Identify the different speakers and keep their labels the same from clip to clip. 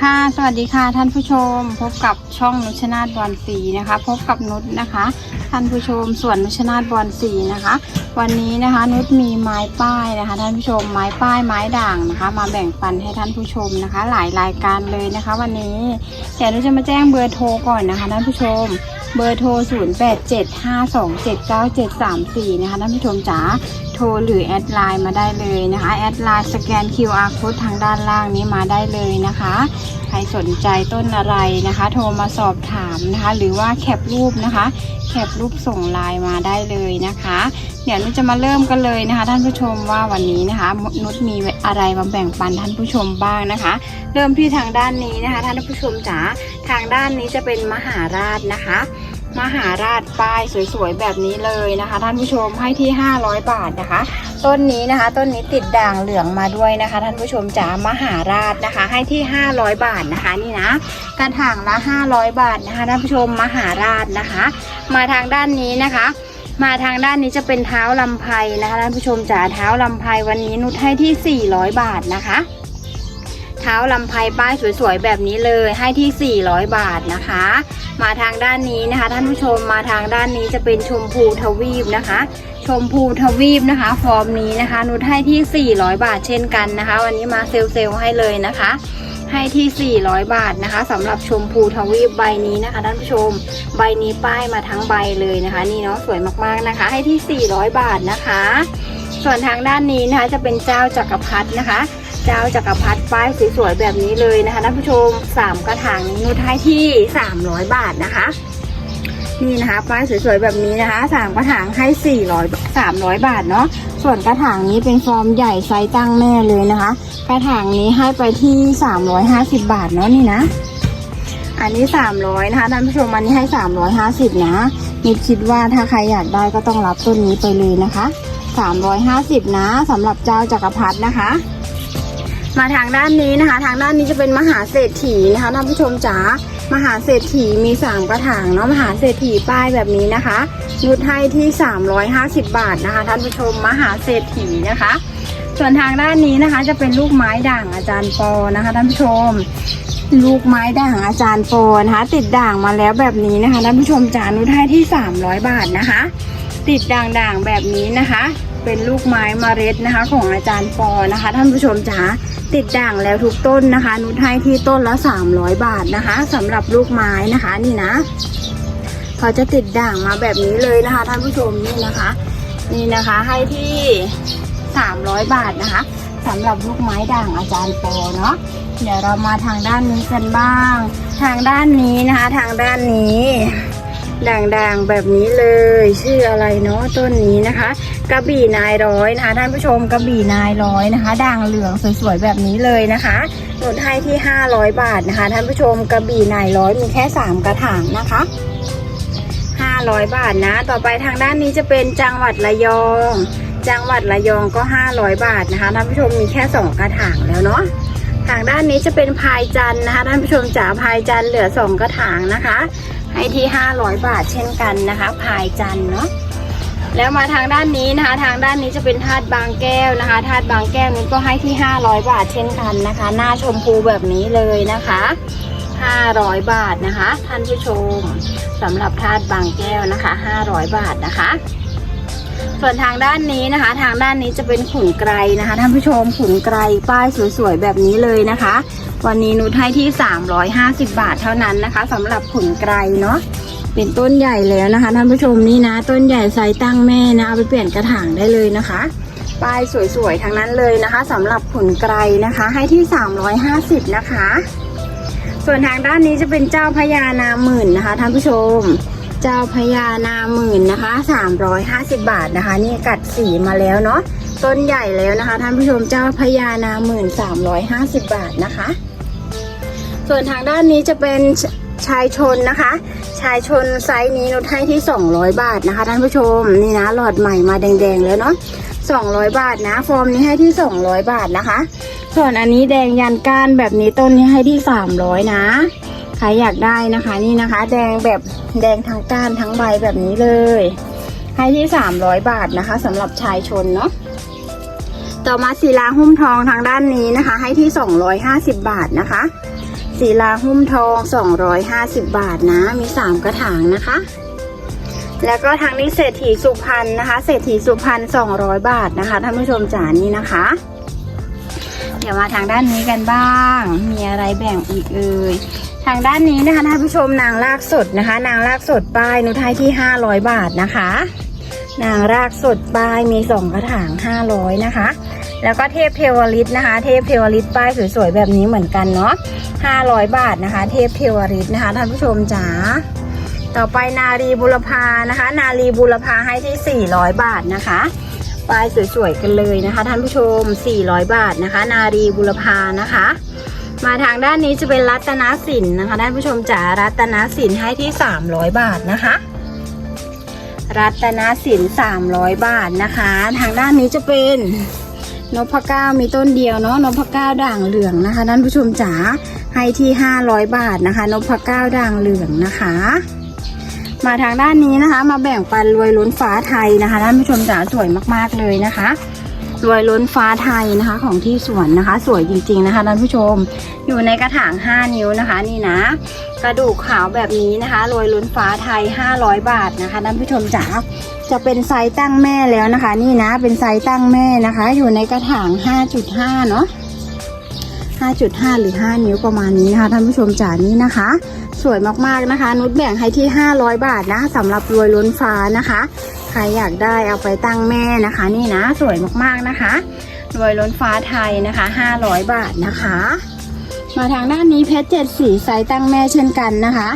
Speaker 1: ค่ะสวัสดีค่ะท่านผู้ชม พบกับช่องนุชนาธบอลสีนะคะ พบกับนุชนะคะ ท่านผู้ชมส่วนนุชนาธบอลสีนะคะ วันนี้นะคะนุชมีไม้ป้ายนะคะ ท่านผู้ชมไม้ป้ายไม้ด่างนะคะ มาแบ่งปันให้ท่านผู้ชมนะคะ หลายรายการเลยนะคะ วันนี้เดี๋ยวนุชจะมาแจ้งเบอร์โทรก่อนนะคะท่านผู้ชมเบอร์โทร 0875279734 นะคะท่านผู้ชมจ๋าโทรหรือแอดไลน์มาได้เลยนะคะ แอดไลน์สแกน QR code ทางด้านล่างนี้มาได้เลยนะคะ ใครสนใจต้นอะไรนะคะ โทรมาสอบถามนะคะ หรือว่าแคปรูปนะคะ แคปรูปส่งไลน์มาได้เลยนะคะ เดี๋ยวนุชจะมาเริ่มกันเลยนะคะ ท่านผู้ชมว่าวันนี้นะคะ นุชมีอะไรมาแบ่งปันท่านผู้ชมบ้างนะคะ เริ่มที่ทางด้านนี้นะคะ ท่านผู้ชมจ๋าทางด้านนี้จะเป็นมหาราชนะคะ มหาราชป้ายสวยๆแบบนี้เลยนะคะ ท่านผู้ชมให้ที่ 500 บาทนะคะ ต้นนี้นะคะ ต้นนี้ติดด่างเหลืองมาด้วยนะคะ ท่านผู้ชมจ๋ามหาราชนะคะ ให้ที่ 500 บาทนะคะนี่นะกระถางละ 500 บาทนะคะ ท่านผู้ชมมหาราชนะคะ มาทางด้านนี้นะคะมาทางด้านนี้จะเป็นเท้าลำไพนะคะท่านผู้ชมจ๋าเท้าลำไพวันนี้นุชให้ที่ 400 บาทนะคะ เท้าลำไพป้ายสวยๆแบบนี้เลยให้ที่ 400 บาทนะคะ มาทางด้านนี้นะคะ ท่านผู้ชมมาทางด้านนี้จะเป็นชมพูทวีปนะคะ ชมพูทวีปนะคะ ฟอร์มนี้นะคะนุชให้ที่ 400 บาทเช่นกันนะคะ วันนี้มาเซลล์เซลล์ให้เลยนะคะให้ที่ 400 บาทนะคะสำหรับชมพูทวีปใบนี้นะคะท่านผู้ชม ใบนี้ป้ายมาทั้งใบเลยนะคะ นี่เนาะสวยมากๆนะคะ ให้ที่ 400 บาทนะคะ ส่วนทางด้านนี้นะคะจะเป็นเจ้าจักรพรรดินะคะ เจ้าจักรพรรดิป้ายสวยๆแบบนี้เลยนะคะท่านผู้ชมสามกระถางนี้นุชให้ที่300บาทนะคะ นี่นะคะป้ายสวยๆแบบนี้นะคะสามกระถางให้400 300บาทเนาะส่วนกระถางนี้เป็นฟอร์มใหญ่ไซส์ตั้งแม่เลยนะคะ กระถางนี้ให้ไปที่350บาทเนาะนี่นะอันนี้ 300นะคะท่านผู้ชมอันนี้ให้ 350 นะนิดคิดว่าถ้าใครอยากได้ก็ต้องรับต้นนี้ไปเลยนะคะ 350 นะสำหรับเจ้าจักรพรรดินะคะ มาทางด้านนี้นะคะ ทางด้านนี้จะเป็นมหาเศรษฐีนะคะท่านผู้ชมจ๋ามหาเศรษฐีมีสามกระถางเนาะมหาเศรษฐีป้ายแบบนี้นะคะนุดให้ที่ 350 บาทนะคะ ท่านผู้ชมมหาเศรษฐีนะคะ ส่วนทางด้านนี้นะคะ จะเป็นลูกไม้ด่างอาจารย์ปอนะคะ ท่านผู้ชม ลูกไม้ด่างอาจารย์ปอนะคะ ติดด่างมาแล้วแบบนี้นะคะท่านผู้ชมจ๋านุดให้ที่ 300 บาทนะคะ ติดด่างๆแบบนี้นะคะ เป็นลูกไม้มเมล็ดนะคะ ของอาจารย์ปอนะคะ ท่านผู้ชมจ๋าติดด่างแล้วทุกต้นนะคะ นุชให้ที่ต้นละ 300 บาทนะคะสำหรับลูกไม้นะคะนี่นะเขาจะติดด่างมาแบบนี้เลยนะคะ ท่านผู้ชมนี่นะคะ นี่นะคะให้ที่ 300 บาทนะคะสำหรับลูกไม้ด่างอาจารย์ปอเนาะเดี๋ยวเรามาทางด้านนี้กันบ้าง ทางด้านนี้นะคะ ทางด้านนี้ ด่างๆแบบนี้เลย ชื่ออะไรเนาะต้นนี้นะคะ กระบี่นายร้อยนะคะท่านผู้ชมกระบี่นายร้อยนะคะ ด่างเหลืองสวยๆแบบนี้เลยนะคะหนุนให้ที่ 500 บาทนะคะท่านผู้ชมกระบี่นายร้อยมีแค่ 3 กระถางนะคะ500 บาทนะ ต่อไปทางด้านนี้จะเป็นจังหวัดระยอง จังหวัดระยองก็ 500 บาทนะคะท่านผู้ชมมีแค่ 2 กระถางแล้วเนาะ ทางด้านนี้จะเป็นพายจันนะคะท่านผู้ชมจ๋าพายจันเหลือ2กระถางนะคะ ให้ที่500บาทเช่นกันนะคะพายจันเนาะแล้วมาทางด้านนี้นะคะ ทางด้านนี้จะเป็นธาตุบางแก้วนะคะธาตุบางแก้วนี้ก็ให้ที่ 500 บาทเช่นกันนะคะ หน้าชมพูแบบนี้เลยนะคะ 500 บาทนะคะ ท่านผู้ชมสำหรับธาตุบางแก้วนะคะ 500 บาทนะคะ ส่วนทางด้านนี้นะคะ ทางด้านนี้จะเป็นขุนไกรนะคะ ท่านผู้ชมขุนไกรป้ายสวยๆแบบนี้เลยนะคะ วันนี้นุชให้ที่ 350 บาทเท่านั้นนะคะสำหรับขุนไกรเนาะเป็นต้นใหญ่แล้วนะคะ ท่านผู้ชมนี่นะ ต้นใหญ่ไซตั้งแม่นะเอาไปเปลี่ยนกระถางได้เลยนะคะป้ายสวยๆทั้งนั้นเลยนะคะสำหรับขุนไกรนะคะ ให้ที่ 350 นะคะ ส่วนทางด้านนี้จะเป็นเจ้าพญานาหมื่นนะคะ ท่านผู้ชม เจ้าพญานาหมื่นนะคะ 350 บาทนะคะ นี่กัดสีมาแล้วเนาะต้นใหญ่แล้วนะคะท่านผู้ชมเจ้าพญานาหมื่น350 บาทนะคะ ส่วนทางด้านนี้จะเป็นชายชนนะคะ ชายชนไซส์นี้ลดให้ที่ 200 บาทนะคะท่านผู้ชมนี่นะหลอดใหม่มาแดงๆแล้วเนาะ200 บาทนะ ฟอร์มนี้ให้ที่ 200 บาทนะคะ ส่วนอันนี้แดงยันก้านแบบนี้ต้นนี้ให้ที่ 300 นะ รอยากได้นะคะ นี่นะคะ แดงแบบแดงทั้งก้านทั้งใบแบบนี้เลย ให้ที่ 300 บาทนะคะสำหรับชายชนเนาะต่อมาศิลาหุ้มทองทางด้านนี้นะคะ ให้ที่ 250 บาทนะคะศิลาหุ้มทอง 250 บาทนะ มี 3 กระถางนะคะ แล้วก็ทางนี้เศรษฐีสุพรรณนะคะ เศรษฐีสุพรรณ200 บาทนะคะท่านผู้ชมจ๋านี่นะคะ เดี๋ยวมาทางด้านนี้กันบ้าง มีอะไรแบ่งอีกเอ่ย ทางด้านนี้นะคะท่านผู้ชมนางรากสดนะคะ นางรากสดป้ายนุทัยที่ 500 บาทนะคะ นางรากสดป้ายมี2กระถาง 500 นะคะ แล้วก็เทพเทวฤทธิ์นะคะ เทพเทวฤทธิ์ป้ายสวยๆแบบนี้เหมือนกันเนาะ500 บาทนะคะ เทพเทวฤทธิ์นะคะท่านผู้ชมจ๋าต่อไปนารีบุรพานะคะ นารีบุรพาให้ที่ 400 บาทนะคะป้ายสวยๆกันเลยนะคะ ท่านผู้ชม 400 บาทนะคะ นารีบุรพานะคะ มาทางด้านนี้จะเป็นรัตนสินนะคะท่านผู้ชมจ๋ารัตนสินให้ที่ 300 บาทนะคะ รัตนสิน300 บาทนะคะ ทางด้านนี้จะเป็นนพเก้ามีต้นเดียวเนาะนพเก้าด่างเหลืองนะคะท่านผู้ชมจ๋าให้ที่ 500 บาทนะคะนพเก้าด่างเหลืองนะคะ มาทางด้านนี้นะคะ มาแบ่งปันรวยล้นฟ้าไทยนะคะท่านผู้ชมจ๋าสวยมากๆเลยนะคะ รวยล้นฟ้าไทยนะคะของที่สวนนะคะ สวยจริงๆนะคะท่านผู้ชม อยู่ในกระถาง 5 นิ้วนะคะ นี่นะ กระดูกขาวแบบนี้นะคะรวยล้นฟ้าไทย 500 บาทนะคะท่านผู้ชมจ๋าจะเป็นไซส์ตั้งแม่แล้วนะคะ นี่นะเป็นไซส์ตั้งแม่นะคะ อยู่ในกระถาง 5.5 เนาะ5.5 หรือ 5 นิ้วประมาณนี้นะคะท่านผู้ชมจ๋านี่นะคะ สวยมากๆนะคะ นุชแบ่งให้ที่ 500 บาทนะสำหรับรวยล้นฟ้านะคะ ใครอยากได้เอาไปตั้งแม่นะคะ นี่นะสวยมากๆนะคะรวยล้นฟ้าไทยนะคะ500 บาทนะคะ มาทางด้านนี้เพชรเจ็ดสีไซส์ตั้งแม่เช่นกันนะคะ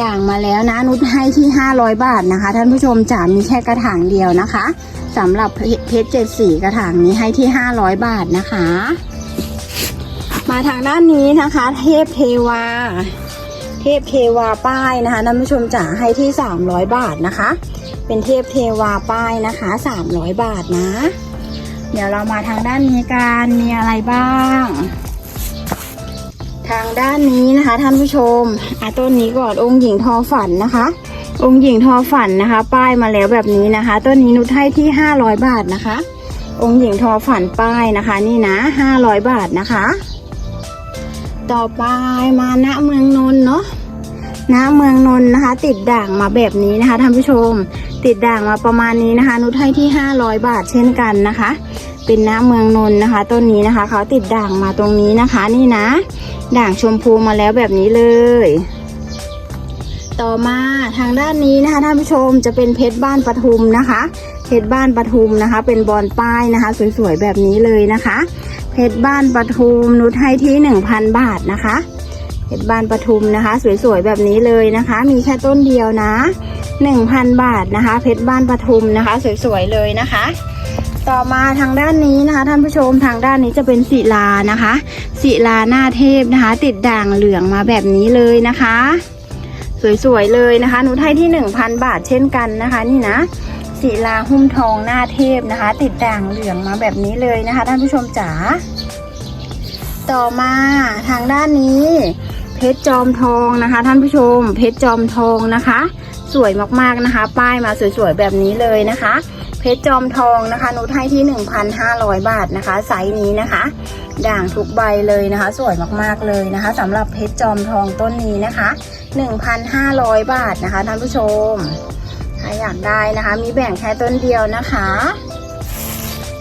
Speaker 1: ด่างมาแล้วนะนุชให้ที่ 500 บาทนะคะ ท่านผู้ชมจ๋ามีแค่กระถางเดียวนะคะสำหรับเพชรเจ็ดสีกระถางนี้ให้ที่ 500 บาทนะคะ มาทางด้านนี้นะคะ เทพเทวา เทพเทวาป้ายนะคะท่านผู้ชมจ๋าให้ที่ 300 บาทนะคะ เป็นเทพเทวาป้ายนะคะ 300 บาทนะ เดี๋ยวเรามาทางด้านนี้กันมีอะไรบ้าง ทางด้านนี้นะคะท่านผู้ชมอะต้นนี้ก่อนองค์หญิงทอฝันนะคะ องค์หญิงทอฝันนะคะ ป้ายมาแล้วแบบนี้นะคะ ต้นนี้นุชให้ที่ 500 บาทนะคะ องค์หญิงทอฝันป้ายนะคะ นี่นะ 500 บาทนะคะ ต่อไปมาณเมืองนนท์เนาะณเมืองนนท์นะคะ ติดด่างมาแบบนี้นะคะท่านผู้ชม ติดด่างมาประมาณนี้นะคะ นุชให้ที่ 500 บาทเช่นกันนะคะ เป็นณเมืองนนท์นะคะต้นนี้นะคะ เขาติดด่างมาตรงนี้นะคะ นี่นะ ด่างชมพูมาแล้วแบบนี้เลย ต่อมาทางด้านนี้นะคะท่านผู้ชมจะเป็นเพชรบ้านปทุมนะคะเพชรบ้านปทุมนะคะ เป็นบอลป้ายนะคะ สวยๆแบบนี้เลยนะคะ เพชรบ้านปทุมนุชให้ที่หนึ่งพันบาทนะคะ เพชรบ้านปทุมนะคะ สวยๆแบบนี้เลยนะคะ มีแค่ต้นเดียวนะหนึ่งพันบาทนะคะ เพชรบ้านปทุมนะคะ สวยๆเลยนะคะ ต่อมาทางด้านนี้นะคะ ท่านผู้ชมทางด้านนี้จะเป็นศิลานะคะศิลาหน้าเทพนะคะ ติดด่างเหลืองมาแบบนี้เลยนะคะ สวยๆเลยนะคะหนูไทยที่หนึ่งพันบาทเช่นกันนะคะ นี่นะ ศิลาหุ้มทองหน้าเทพนะคะ ติดด่างเหลืองมาแบบนี้เลยนะคะ ท่านผู้ชมจ๋าต่อมาทางด้านนี้ เพชรจอมทองนะคะ ท่านผู้ชม เพชรจอมทองนะคะ สวยมากๆนะคะ ป้ายมาสวยๆแบบนี้เลยนะคะ เพชรจอมทองนะคะนุชให้ที่ 1,500 บาทนะคะไซส์นี้นะคะ ด่างทุกใบเลยนะคะ สวยมากๆเลยนะคะสำหรับเพชรจอมทองต้นนี้นะคะ 1,500 บาทนะคะท่านผู้ชม ถ้าอยากได้นะคะ มีแบ่งแค่ต้นเดียวนะคะ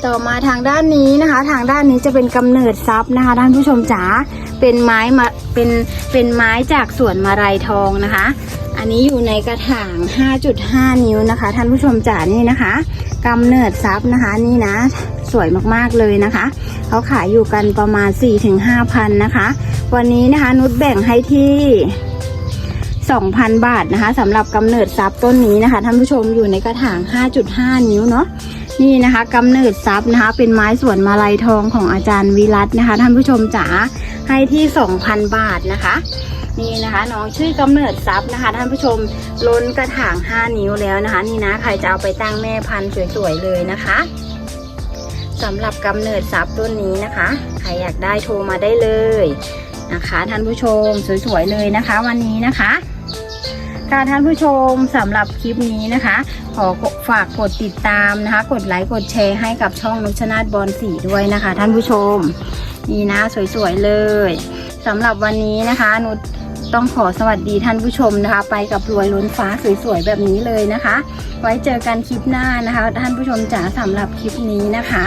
Speaker 1: ต่อมาทางด้านนี้นะคะ ทางด้านนี้จะเป็นกำเนิดทรัพย์นะคะ ท่านผู้ชมจ๋าเป็นไม้มาเป็นเป็นไม้จากสวนมาลายทองนะคะ อันนี้อยู่ในกระถาง 5.5 นิ้วนะคะ ท่านผู้ชมจ๋านี่นะคะกำเนิดทรัพย์นะคะนี่นะสวยมากๆเลยนะคะเขาขายอยู่กันประมาณ 4-5พันนะคะ วันนี้นะคะนุชแบ่งให้ที่ 2,000 บาทนะคะสำหรับกำเนิดทรัพย์ต้นนี้นะคะท่านผู้ชมอยู่ในกระถาง 5.5 นิ้วเนาะนี่นะคะกำเนิดทรัพย์นะคะ เป็นไม้สวนมาลัยทองของอาจารย์วิรัตนะคะ ท่านผู้ชมจ๋าให้ที่ 2,000 บาทนะคะนี่นะคะน้องชื่อกำเนิดทรัพย์นะคะ ท่านผู้ชมล้นกระถาง 5 นิ้วแล้วนะคะ นี่นะใครจะเอาไปตั้งแม่พันธุ์สวยๆเลยนะคะสำหรับกำเนิดทรัพย์ต้นนี้นะคะ ใครอยากได้โทรมาได้เลยนะคะ ท่านผู้ชมสวยๆเลยนะคะ วันนี้นะคะ ค่ะท่านผู้ชมสำหรับคลิปนี้นะคะ ขอฝากกดติดตามนะคะ กดไลค์กดแชร์ให้กับช่องนุชนาธบอลสีด้วยนะคะ ท่านผู้ชมนี่นะสวยๆเลยสำหรับวันนี้นะคะนุชต้องขอสวัสดีท่านผู้ชมนะคะ ไปกับรวยล้นฟ้าสวยๆแบบนี้เลยนะคะ ไว้เจอกันคลิปหน้านะคะ ท่านผู้ชมจ๋าสำหรับคลิปนี้นะคะ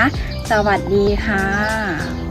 Speaker 1: สวัสดีค่ะ